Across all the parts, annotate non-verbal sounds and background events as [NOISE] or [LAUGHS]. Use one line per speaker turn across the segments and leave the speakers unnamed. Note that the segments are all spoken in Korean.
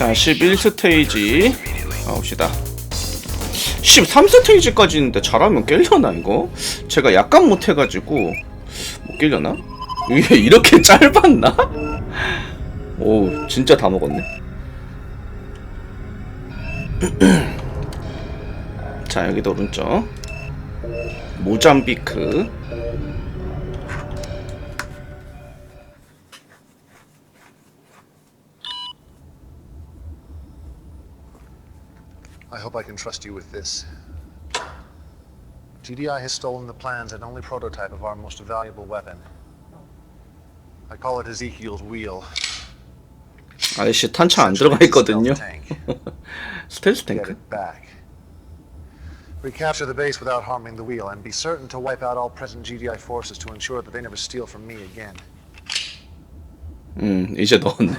자 11스테이지 가봅시다 13스테이지까지 있는데 잘하면 깰려나 이거? 제가 약간 못해가지고 못 깰려나? 이게 이렇게 [LAUGHS] 짧았나? 오 진짜 다 먹었네 [CLEARS THROAT] 자 여기도 오른쪽 모잠비크
hope I can trust you with this. GDI has stolen the plans and only prototype of our most valuable weapon. I call it Ezekiel's wheel.
아저씨 탄창 안 들어가 있거든요 스텔스
Get
탱크
it [LAUGHS] back. Recapture the base without harming the wheel, and be certain to wipe out all present GDI forces to ensure that they never steal from me again.
음 이제 넣었네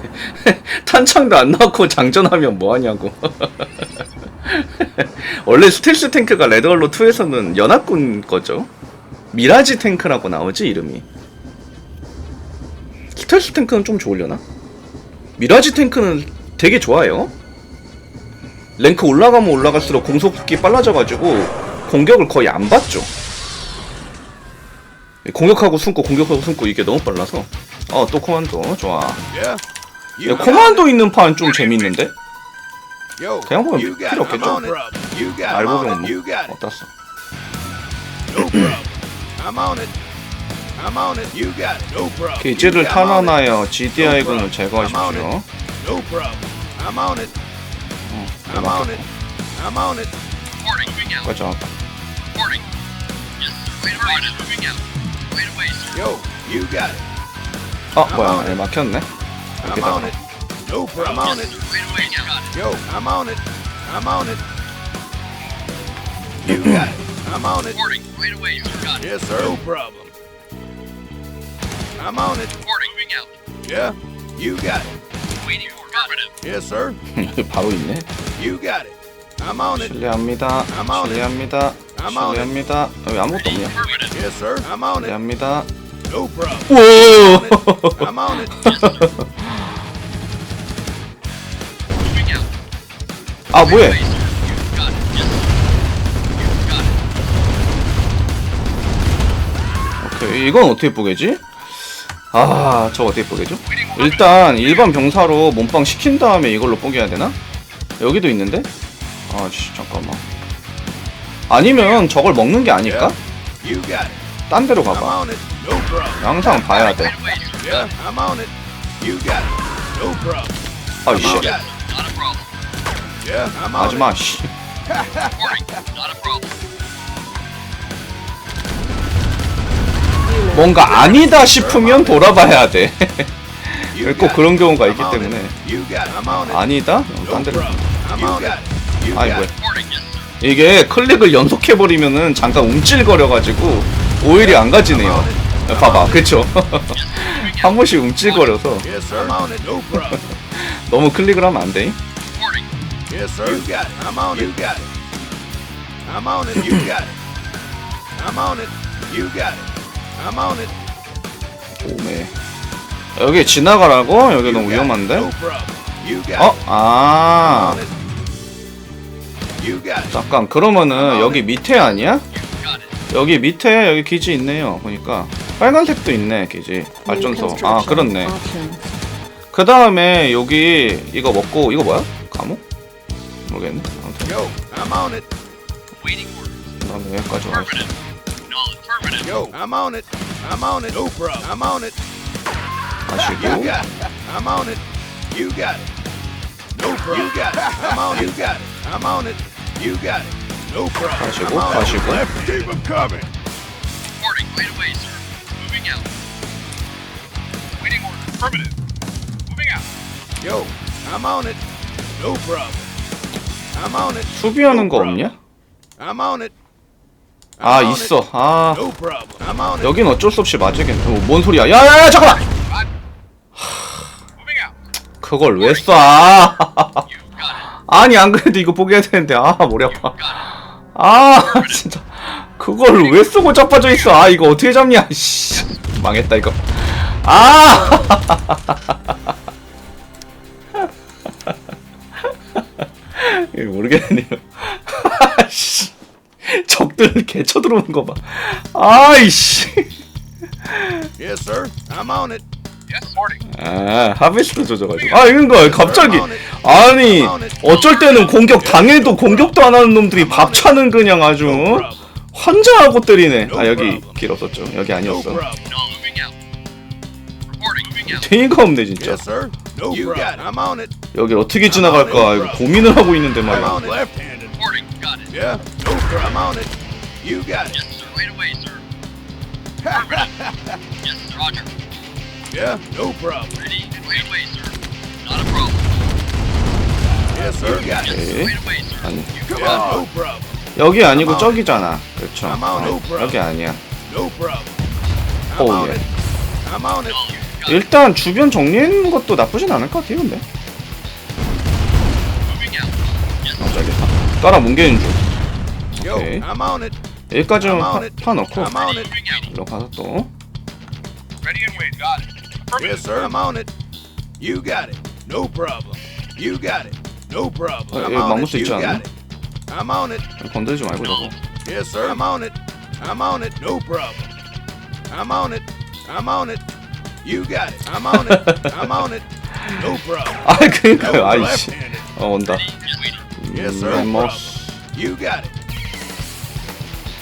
[LAUGHS] 탄창도 안 넣고 장전하면 뭐하냐고. [LAUGHS] 원래 스텔스 탱크가 레드얼로 2에서는 연합군 거죠? 미라지 탱크라고 나오지 이름이. 스텔스 탱크는 좀 좋으려나? 미라지 탱크는 되게 좋아요. 랭크 올라가면 올라갈수록 공속기 빨라져가지고 공격을 거의 안 받죠. 공격하고 숨고 공격하고 숨고 이게 너무 빨라서 어 또 코만도 좋아. 야, 코만도 있는 판 좀 재밌는데? 그냥 보면 필요 없겠죠? 알고 보면 뭐. 어땠어? 기지를
You got it. I'm on it.
탄환하여 GDI 군을 제거하십시오. 가자.
Yo, you got it.
아 뭐야? 얘 막혔네.
I'm
여기다가.
on it. No problem. I'm on
Yes,
it.
sir. Wait away, you got it.
Yo, I'm on it. I'm on it. You got it. I'm on it.
Reporting. Wait away, sir. Got it.
Yes, sir. No problem. I'm on it.
Reporting, moving out.
Yeah, you got it.
Waiting for affirmative.
Yes, sir.
바로 있네.
You got it. I'm on it.
실례합니다.
I'm on it.
실례합니다.
I'm on it.
실례합니다. 여기 아무것도 없냐?
affirmative.
Yes, sir. I'm on it.
실례합니다. 오!
I'm on it.
아 뭐해? 오케이 이건 어떻게 뽀개지? 아, 저 어떻게 뽀개죠? 일단 일반 병사로 몸빵 시킨 다음에 이걸로 뽀개야 되나? 여기도 있는데? 아, 씨, 잠깐만. 아니면 저걸 먹는 게 아닐까? 딴 데로 가봐.
No.
항상 봐야 돼.
Yeah, I'm on it. You got it. No problem.
아,
I'm
씨.
on it.
Not a problem.
Yeah, I'm on
하지마, 씨.
Reporting. Not a problem.
뭔가 아니다 싶으면 돌아봐야 돼.
You
꼭
got
그런. 경우가 있기
on.
때문에.
You got it. I'm on it.
아니다?
No
딴 데로.
problem. I'm on it. You
아이,
got
뭐야.
it.
Reporting. Yes, sir.
이게 클릭을 연속해버리면은 잠깐 움찔거려가지고 오일이 안 가지네요. 봐봐, 그쵸? 한 번씩 움찔거려서. 너무 클릭을 하면 안 돼.
Reporting.
Yes, sir. You got it. I'm on it. You got it. I'm on it. You got it. I'm on it. You got it. I'm on it.
오메. 여기 지나가라고? 여기 너무. 위험한데? 어? 아. 잠깐, 그러면은 여기 밑에 아니야? 여기 밑에 여기 기지 있네요. 보니까 빨간색도 있네, 기지. 발전소. 아, 그렇네. 그 다음에 여기 이거 먹고 이거 뭐야? 감옥? 모르겠네. 아무튼
Yo, I'm on it.
Waiting orders.
그다음에 여기까지 와. 있어.
Affirmative. Null affirmative.
Yo, I'm on it. I'm on it. No problem. I'm on it. You
가시고
got it. I'm on it. You got it. No problem. You got it. I'm on it. You got it. I'm on it. You got it. No problem.
가시고. 가시고
Left, keep 'em coming.
Reporting. Wait away, sir. Moving out. Waiting order. Affirmative. Moving out.
Yo, I'm on it. No problem. I'm on it.
수비하는
No
거
problem.
없냐?
I'm on it. I'm
아
on it.
있어. 아
No problem. I'm on it.
여긴 어쩔 수 없이 맞으겠네. 어, 뭔 소리야? 야야야 잠깐만. 그걸 왜 쏴? 아니 안 그래도 이거 포기해야 되는데 아 머리 아파. 아 [LAUGHS] 진짜 그걸 왜 쓰고 자빠져 있어? 아 이거 어떻게 잡냐? 씨 망했다 이거. 아 [LAUGHS] 모르겠네요. [LAUGHS] 씨. 적들 개쳐 들어오는 거 봐. 아이씨.
Yes, sir. I'm on it.
아, 하베스트 조져가지고. 아, 이런 거 갑자기. 아니, 어쩔 때는 공격 당해도 공격도 안 하는 놈들이 밥 차는 그냥 아주. 환장하고 때리네. 아, 여기 길 없었죠. 여기 아니었어. 재미가 없네, 진짜. 여길 어떻게 지나갈까 이거 고민을 하고 있는데 말이야. [LAUGHS]
Yeah. No problem.
Yes, sir. Right away, sir. Ready? Not a problem.
Yes, sir. You got it.
sir.
아니,
Come on. No problem.
여기 아니고 저기잖아. 그렇죠. 어,
problem.
여기 아니야.
No problem. I'm
Oh,
on
yeah.
it. I'm on it.
일단 주변 정리하는 것도 나쁘진 않을 것 같아요, 근데.
Moving out.
갑자기 따라 뭉개는 중.
Yo,
Okay.
I'm on it.
여기까지는
I'm
파,
on it.
파 넣고
I'm on it.
일로 가서 또
Ready and wait. Got it.
Yes, sir. I'm on it. You got it. No problem. You got it. No problem.
어,
I'm
여기
on
막을
it.
수
You
있지 않나?
got it. I'm on it.
건들지 말고 저거.
Yes, sir. I'm on it. I'm on it. No problem. I'm on it. I'm on it. You got it. I'm on it. I'm on it. No problem.
아 그니까요.
was
아이씨.
left-handed.
어 온다.
Yes, sir. No.
맘모스.
You got it.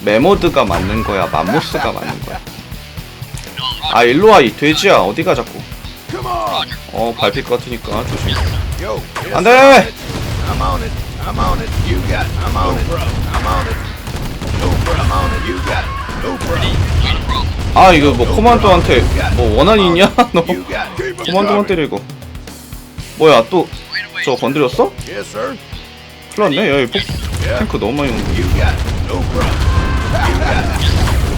메모드가 맞는 거야. 맘모스가 맞는 거야. 아 일로 와 이 돼지야. 어디가 자꾸. 어 밟힐 것 같으니까 조심.
Yo. Yes,
안
sir.
돼!
I'm on it. I'm on it. You got it. I'm on it. I'm on it. No problem. I'm on it. You got it. No problem.
Not a problem.
아 이거 뭐 코만도한테 뭐 원한이 있냐? 너 코만도만. 때리고. 뭐야 또. 저. 건드렸어?
Yes, sir.
큰일 났네. 여기 폭. 탱크 너무 많이
it.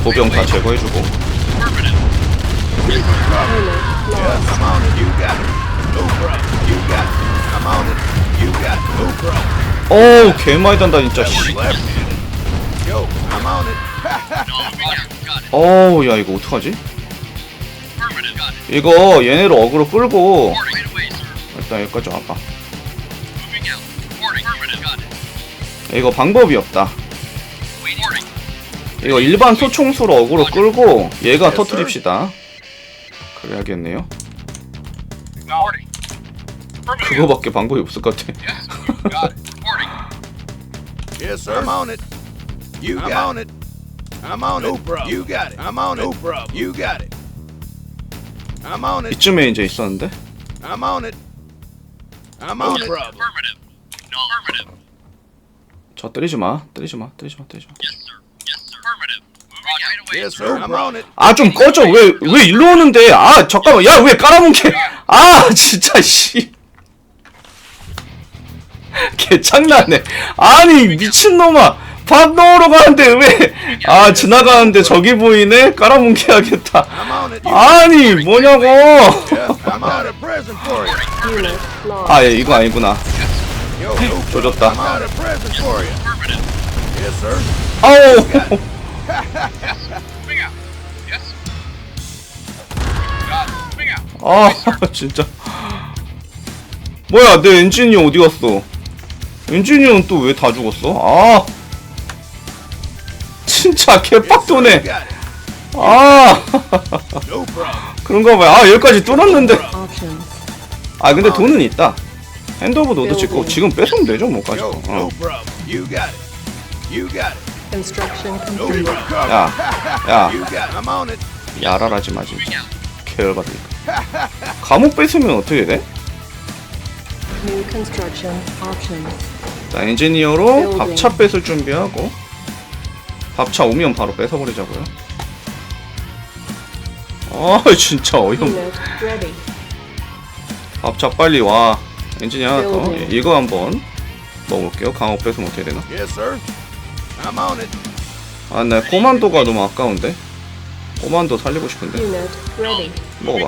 보병 다 제거해주고. 어우 개 많이 단다 진짜. 씨. 어우 야 이거 어떡하지? 이거 얘네를 어그로 끌고. 일단 여기까지 와봐. 이거 방법이 없다. 이거 일반 소총수로 어그로 끌고 얘가 터트립시다. 그래야겠네요. 그거밖에 방법이 없을 것 같아.
Yes, sir. Got it.
I'm on it. You got I'm on it. I'm on no it. Problem. You got it. I'm on it. No problem. You got it. I'm on it.
이쯤에 이제 있었는데.
I'm on it. I'm on it.
Affirmative. No. Affirmative.
저 때리지 마. 때리지 마. 때리지 마. 때리지 마.
Yes, sir. Yes, sir. Affirmative.
아 좀 꺼져. 왜 왜 일로 오는데? 아 잠깐만. 야 왜 깔아뭉개? 아 진짜 씨. 개창나네. 아니 미친놈아. 밥 넣으러 가는데 왜? 아 지나가는데 저기 보이네.
it. You
아니 뭐냐고. 아 얘, 이거 아니구나. 조졌다. 아우. 아 [LAUGHS] 진짜. 뭐야 내 엔지니어 어디 갔어? 엔지니어는 또 왜 다 죽었어? 아. 진짜 개빡도네. 아
No [LAUGHS] problem.
그런가 봐요. 아 여기까지 뚫었는데.
Options.
아 근데 돈은 있다. 핸드오브 노드 찍고 지금 뺏으면 되죠 뭐
no
어.
Problem. You got it. You got it.
Construction
No
complete.
problem.
야, 야,
You got it. I'm on it.
야랄하지 마 진짜. 계열받으니까. 감옥 뺏으면 어떻게 돼?
New construction options.
자 엔지니어로 밥차 뺏을 준비하고 밥차 오면 바로 뺏어버리자고요. 아 진짜 어이없네.
Unit ready.
밥차 빨리 와. 엔지니어 하나 더.
Building.
예, 이거 한번 먹을게요. 강옥 뺏으면 어떻게 되나?
Yes, sir. I'm on it.
아, 나 코만도가 너무 아까운데. 코만도 살리고 싶은데.
Unit ready.
먹어봐.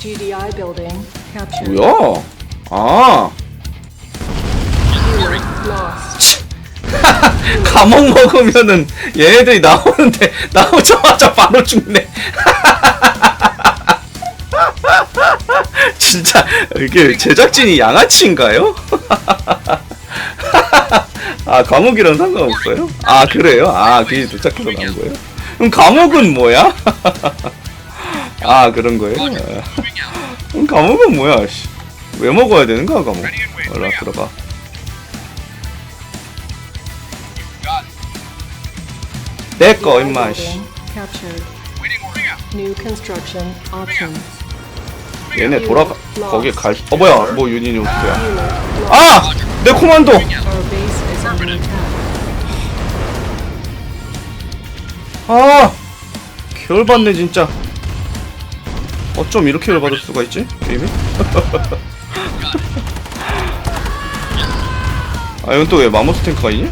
GDI building captured.
뭐야? 아,
Unit lost. [LAUGHS]
감옥 먹으면은 얘네들이 나오는데 나오자마자 바로 죽네. [LAUGHS] 진짜 이게 제작진이 양아치인가요? [LAUGHS] 아 감옥이랑 상관없어요? 아 그래요? 아 그게 도착해서 나온 거예요? 그럼 감옥은 뭐야? [LAUGHS] 아 그런 거예요? 그럼 감옥은 뭐야? 씨. 왜 먹어야 되는 거야 감옥? 올라 들어가.
GDI
임마 씨. 얘네 돌아가 거기 갈. 어 뭐야? 뭐 유닛이
lost.
아! 내 코만도. 아! 개열받네 진짜. 어쩜 이렇게 열받을 수가 있지? 게임이? [LAUGHS] 아 이건 또 왜 마모스 탱크가 있냐?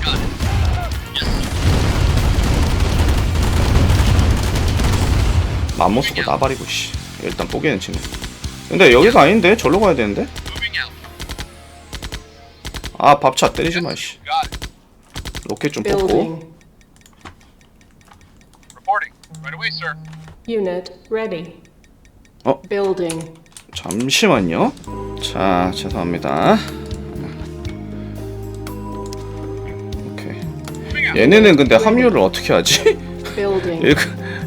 마모스고 나발이고 씨 일단 뽀개는 치네 근데 여기가 아닌데? 절로 가야 되는데? 아 밥차 때리지 마씨
Got it.
로켓 좀 뽑고
Building.
Reporting. Right away, sir.
Unit ready.
어?
Building.
잠시만요 자 죄송합니다 오케이
Moving out.
얘네는 근데 합류를 어떻게 하지?
Building.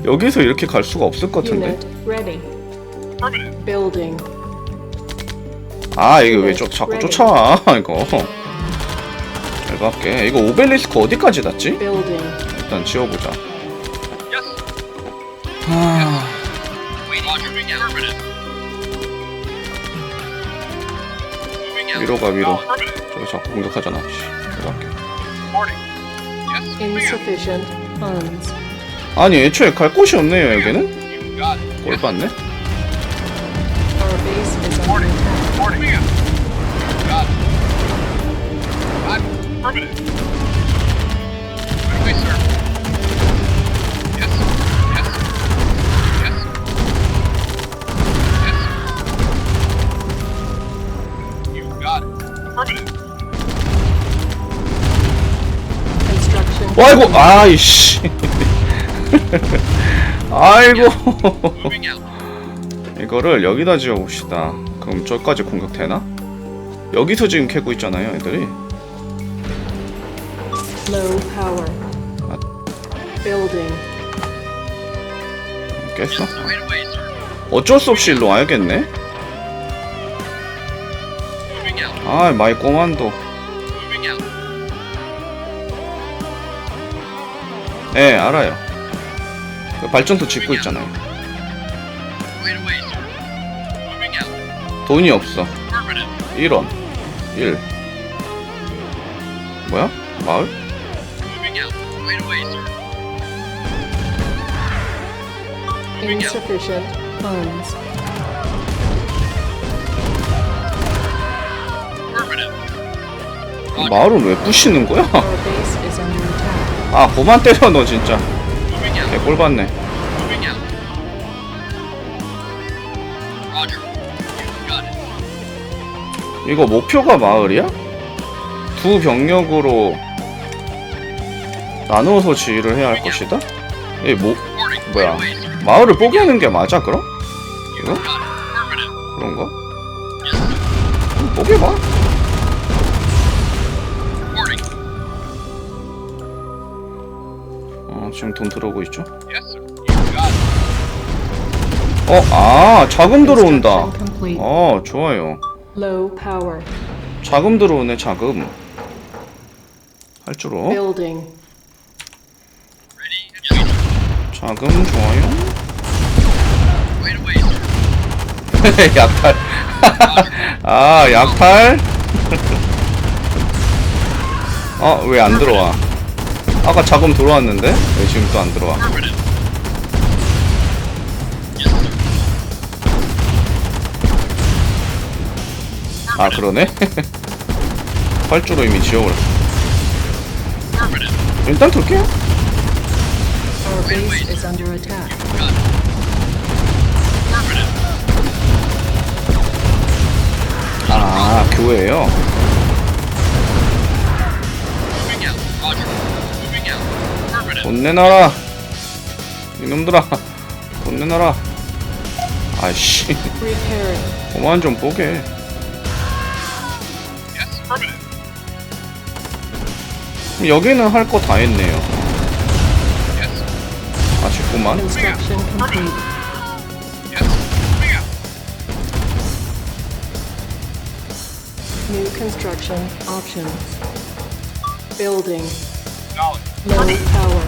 여기서 이렇게 갈 수가 없을 것 같은데
Unit ready.
Affirmative.
Building.
아 이거 왜 쫓, 자꾸 쫓아와 이거 잘 갈게 이거 오벨리스크 어디까지 닿지? 일단 지워보자. 아...
Out.
위로 가 위로. 저거 자꾸 공격하잖아
funds.
아니 애초에 갈 곳이 없네요 여기는? 뭘 봤네?
Affirmative. Right away, sir. Yes. Yes. Yes. Yes. You got it. Affirmative.
Construction.
아이고 아이씨 아이고
Moving out.
이거를 여기다 지어봅시다 그럼 저까지 공격되나? 여기서 지금 캐고 있잖아요 애들이
Low power. Building.
깼어? 어쩔 수 없이 일로 와야겠네. 아 마이 꼬만도. 예 알아요 그 발전소 짓고 있잖아요. 돈이 없어
Affirmative.
1원 1 뭐야? 마을?
Insufficient funds.
마을은 왜 부시는 거야?
Our base is under attack.
아 그만 때려 너 진짜. 개꼴 받네
it.
이거 목표가 마을이야? 두 병력으로 나누어서 지휘를 해야 할 것이다? 이 뭐. 뭐야. 마을을 뽀개는 게 맞아 그럼? 이거? 그런가? 어 지금 돈 들어오고 있죠? 어, 아 자금 들어온다. 어 좋아요. 자금 들어오네 자금?
Yes, sir.
자금 좋아요 약탈 아 약탈 어왜 안 들어와 아까 자금 들어왔는데 왜 지금 또 안 들어와. 아 그러네 활주로 이미 지워버렸어. 일단 돌게요. 교회예요. 돈 내놔라 이놈들아 돈 내놔라 아이씨. 그만 좀. 그럼 여기는 할 거 다 했네요 아쉽구만
New construction options. Building. Low power.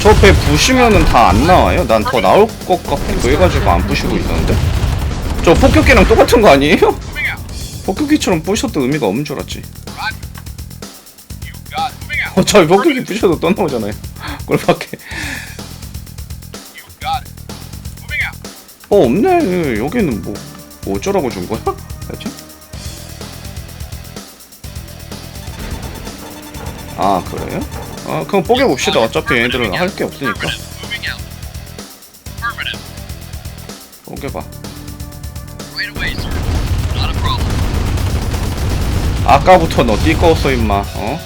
저 배 부시면은 다 안 나와요? 난 더 나올 것 같기도 해가지고 안 부시고 있었는데 저 폭격기랑 똑같은 거 아니에요? 폭격기처럼 부셔도 의미가 없는 줄 알았지. 어차피 폭격기 부셔도 또 나오잖아요
out.
어 없네 여기는 뭐, 뭐 어쩌라고 준 거야? 대체? 아 그래요? 아 그럼 뽀개봅시다 어차피 얘네들은 할 게 없으니까. 뽀개봐. 아까부터 너 띠꺼웠어 임마 어?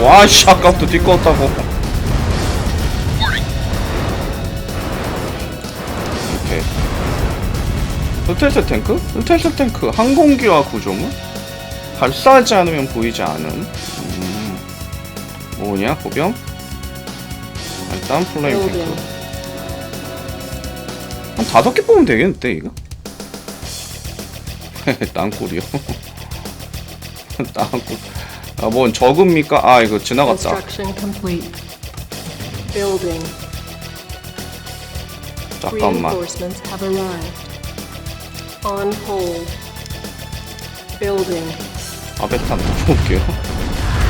와씨 아까부터 띠꺼웠다고. 오케이 스텔스 탱크? 스텔스 탱크 항공기와 구조물? 발사하지 않으면 보이지 않음 음, 뭐냐 보병? 일단 플레임 탱크
Building.
한 다섯 개 뽑으면 되겠는데 이거? [LAUGHS] 땅굴이요 [LAUGHS] 땅굴 아뭔 적읍니까? 아 이거 지나갔다.
Building.
잠깐만
Reinforcements have arrived. On hold. Building.
아베탄 볼게요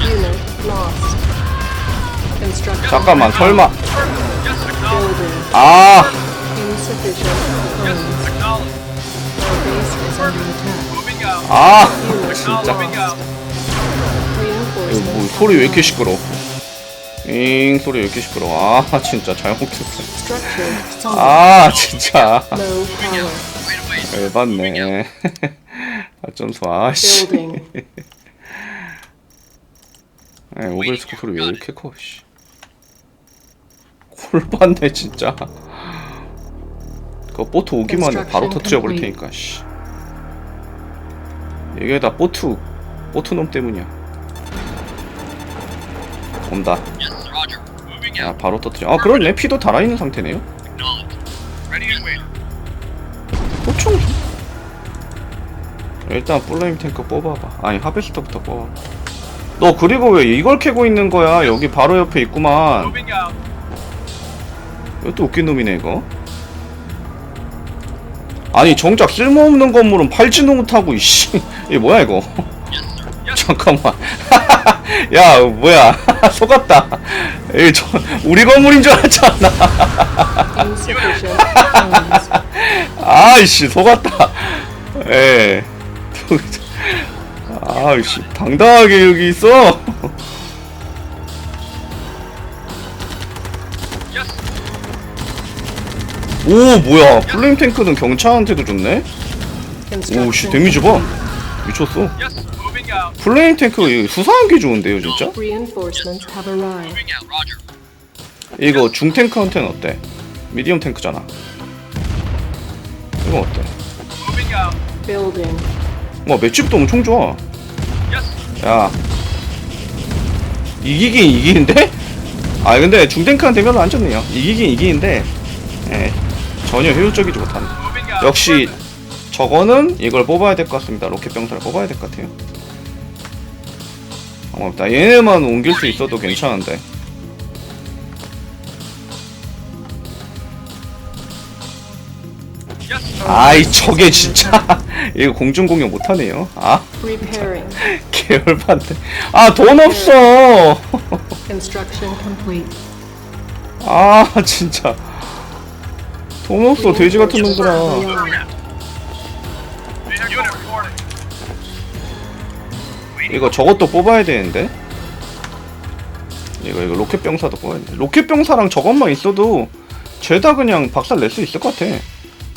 Unit lost. Construction.
잠깐만 설마. 아. 아. 진짜. 이거. 뭐 소리 왜 이렇게 시끄러? 잉 소리 왜 이렇게 시끄러? 아 진짜 잘못 켰어.
Structure solid.
아 진짜. 열받네. 아점수 아씨.
Building.
에 오벨스코 소리 왜 이렇게 커? 씨. 콜받네 진짜. 그거 보트 오기만 해 바로 터트려 버릴 테니까 씨. 이게 다 보트 보트 놈 때문이야. 온다.
Out.
바로 터트려. 아 그러네 피도 달아 있는 상태네요. 일단 플레임 탱크 뽑아봐. 아니 하베스터부터 뽑아 너 그리고 왜 이걸 캐고 있는 거야? 여기 바로 옆에 있구만. 이것도 웃긴 놈이네 이거? 아니 정작 쓸모없는 건물은 팔지도 못하고 이씨. [LAUGHS] 이게 뭐야 이거. [LAUGHS] 잠깐만. [LAUGHS] 야 뭐야. 속았다. 이 저 우리 건물인 줄 알았잖아. 아이씨 속았다. 예 아이씨 당당하게 여기 있어. 오 뭐야 플레임 탱크는 경차한테도 좋네. 오씨 데미지 봐 미쳤어. 플레임 탱크 이거 수상한 게 좋은데요 진짜. 이거 중탱크한테는 어때 미디엄 탱크잖아 이거 어때. 와 맷집도 엄청 좋아. 야 이기긴 이기는데? 아 근데 중탱크한테 별로 안 좋네요 이기긴 이기는데 예, 전혀 효율적이지
out.
역시 저거는 이걸 뽑아야 될 것 같습니다 로켓 병사를 뽑아야 될 것 같아요 고맙다 얘네만 옮길 수 있어도 괜찮은데 아이 저게 진짜. [LAUGHS] 이거 공중 공격 못하네요. 아?
Repairing. [LAUGHS]
계열반대 아 돈 없어. [LAUGHS]
Construction complete.
아 진짜. 돈 없어 돼지 같은 놈들아.
Arrived.
Unit reporting.
이거 저것도 뽑아야 되는데? 이거 이거 로켓 병사도 뽑아야 돼. 로켓 병사랑 저것만 있어도 죄다 그냥 박살 낼 수 있을 것 같아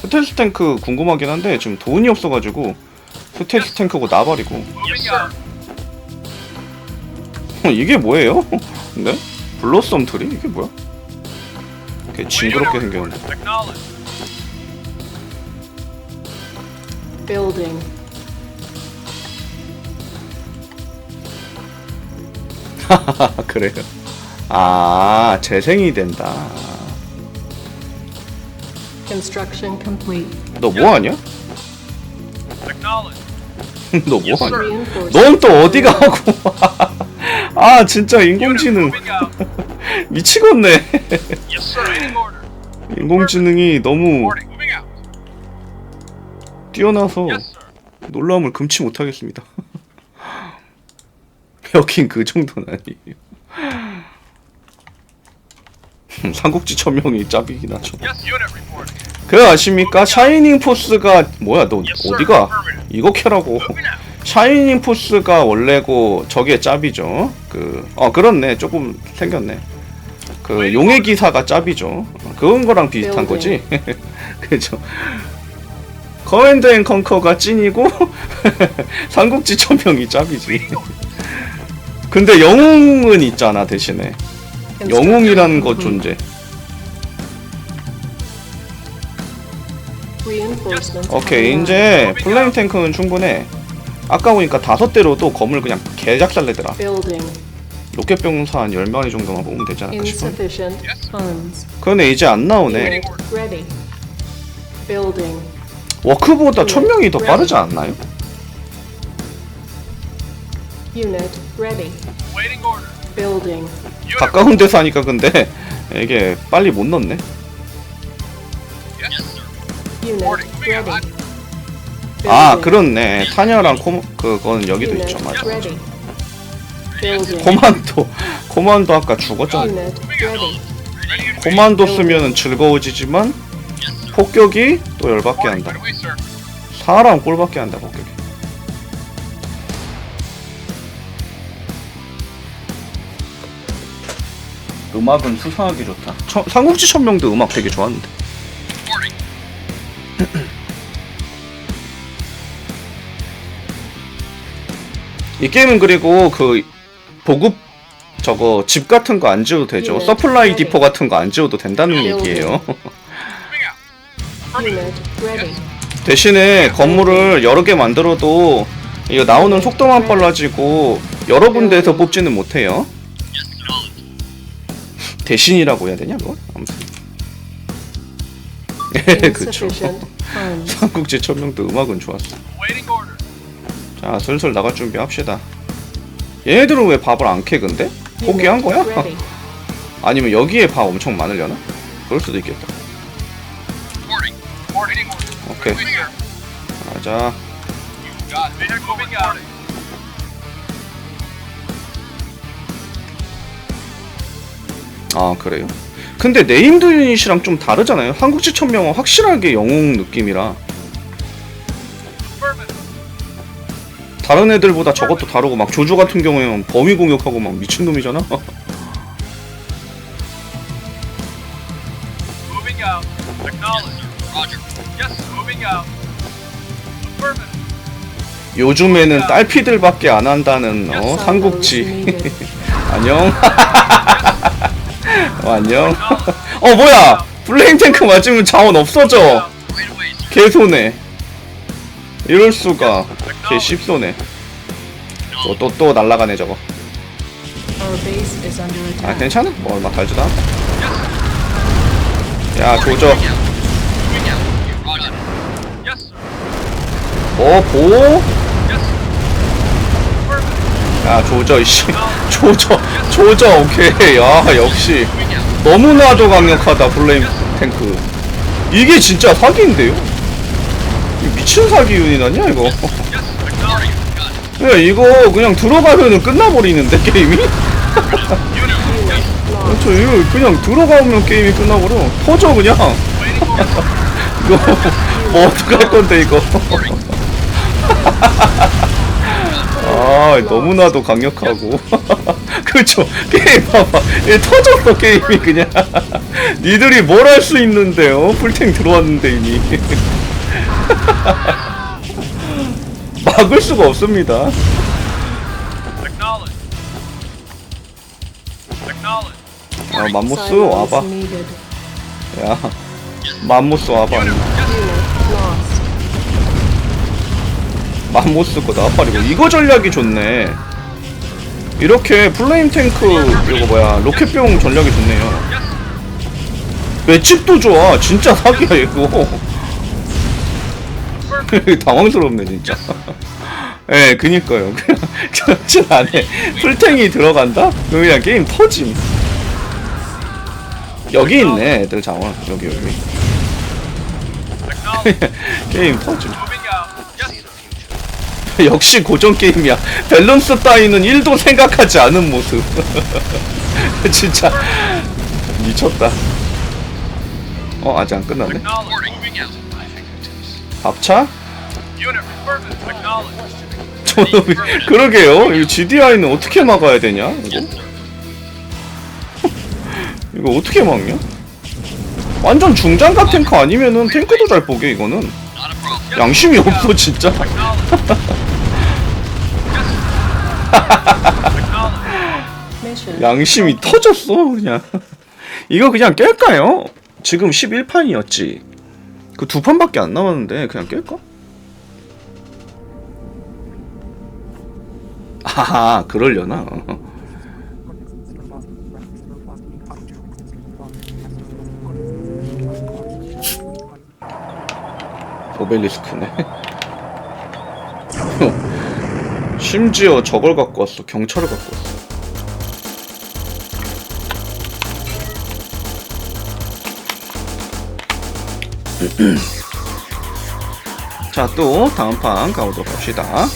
스텔스 탱크 궁금하긴 한데 지금 돈이 없어가지고 스텔스 탱크고
Moving out.
이게 뭐예요? 근데 블러썸 트리 이게 뭐야? 이렇게 징그럽게 생겼는데.
Building. [LAUGHS]
그래요 아 재생이 된다
Construction complete.
너 뭐하냐? 너 뭐하냐? 넌 또 어디 가고 아 진짜 인공지능. 미치겠네. 인공지능이 너무. 뛰어나서. 놀라움을 금치 못하겠습니다 여긴 그 정도는 아니에요 [LAUGHS] 삼국지 천명이 짭이긴 하죠. 그 아십니까? 샤이닝 포스가 뭐야 너. 어디가. 이거 캐라고. 샤이닝 포스가 원래고 저게 짭이죠. 그 어 그렇네. 조금 생겼네. 그 용의 기사가 짭이죠. 어, 그건 거랑 비슷한 거지? [LAUGHS] 그죠? 커맨드 앤 컨커가 찐이고 [LAUGHS] 삼국지 천명이 짭이지. 근데 영웅은 있잖아 대신에 영웅이라는 것 존재. 오케이. 이제 플레임 탱크는 충분해 아까 보니까 다섯 대로도 건물 그냥 개작살 내더라
Building.
로켓 병사 한 10마리 정도만 뽑으면 되지 않을까 싶어
Insufficient funds.
근데 이제 안 나오네
Unit ready. Building.
워크보다 1000명이 더 빠르지 않나요?
Unit ready.
Waiting order.
Building.
가까운 데서 하니까 근데 이게 빨리 못 넣네. 아. 그렇네 타녀랑 코 그거는 여기도 있죠 맞아.
Building.
코만도 코만도 아까 죽었잖아 코만도 쓰면은 즐거워지지만 폭격이 또 열받게 한다. 사람 꼴받게 한다 폭격이 음악은 수상하기 좋다 천- 삼국지 천명도 음악 되게 좋았는데. 이 게임은 그리고 그 보급 저거 집 같은 거 안 지어도 되죠
네.
서플라이 디포 같은 거 안 지어도 된다는
네.
얘기예요. 대신에 건물을 여러 개 만들어도 이거 나오는 속도만 빨라지고 여러 군데에서 뽑지는 못해요 대신이라고 해야 되냐 그걸? 아무튼 예 [LAUGHS] 그쵸. [LAUGHS] 삼국지 천명도 음악은 좋았어. 자 슬슬 나갈 준비 합시다 얘네들은 왜 밥을 안 캐 근데? 포기한 거야? [LAUGHS] 아니면 여기에 밥 엄청 많으려나? 그럴 수도 있겠다. 오케이. 가자 아 그래요? 근데 네임드 유닛이랑 좀 다르잖아요 한국 지 천명은 확실하게 영웅 느낌이라. 다른 애들보다 저것도 다르고 막 조조 같은 경우에는 범위 공격하고 막 미친놈이잖아
Moving out. Acknowledge. Roger. Yes, moving out. Affirmative.
요즘에는 딸피들밖에 안 한다는 어, 삼국지. [LAUGHS] 안녕 [LAUGHS] 어, 안녕 어 뭐야 블레임 탱크 맞으면 자원 없어져. 개손해 이럴 수가 개 씹손해 또또또 날라가네 저거 아. 괜찮아 뭐 얼마 달지도 않아 야 조져. 뭐 보?
Yes, sir. Affirmative.
야 조져 이씨 조져 조져 오케이 야 역시
Moving out.
너무나도 강력하다 블레임 탱크 이게 진짜 사기인데요? 미친 사기 아니야 이거. 야 이거 그냥 들어가면은 끝나버리는데 게임이? 저 [LAUGHS] 이거 그냥 들어가면 게임이 끝나버려 터져 그냥. [LAUGHS] 이거 뭐 어떡할 건데 이거 [LAUGHS] 아 너무나도 강력하고 그쵸 게임 봐봐 얘 터졌어 게임이 그냥 [LAUGHS] 니들이 뭘 할 수 있는데요 풀탱 들어왔는데 이미 [LAUGHS] 막을 수가 없습니다.
Acknowledge.
아 맘모스 와봐. 야 맘모스 와봐. 맘모스 거 나와버리고 이거 전략이 좋네 이렇게 플레임 탱크 이거 뭐야 로켓병 전략이 좋네요. 매집도 좋아? 진짜 사기야 이거. [LAUGHS] 당황스럽네 진짜. [LAUGHS] 예 그니까요. [LAUGHS] 그냥 전체 안에 풀탱이 들어간다? 그냥 게임 터짐. 여기 있네 애들 자원 여기 여기. 게임 터짐 [LAUGHS] 역시 고전 게임이야. 밸런스 따위는 1도 생각하지 않은 모습. [LAUGHS] 진짜 미쳤다. 어 아직 안 끝났네.
Acknowledge.
저놈이 그러게요. 이 GDI는 어떻게 막아야 되냐? 이거 [LAUGHS] 이거 어떻게 막냐? 완전 중장갑 탱크 아니면은 탱크도 잘 보게 이거는. 양심이 없어 진짜. 양심이 터졌어 그냥. 이거 그냥 깰까요? 지금 11판이었지. 그 두 판밖에 안 남았는데 그냥 깰까? 아하 그러려나? 오벨리스크네 [LAUGHS] 심지어 저걸 갖고 왔어 경찰을 갖고 왔어 [CLEARS THROAT] 자, 또 다음 판 가보도록 합시다.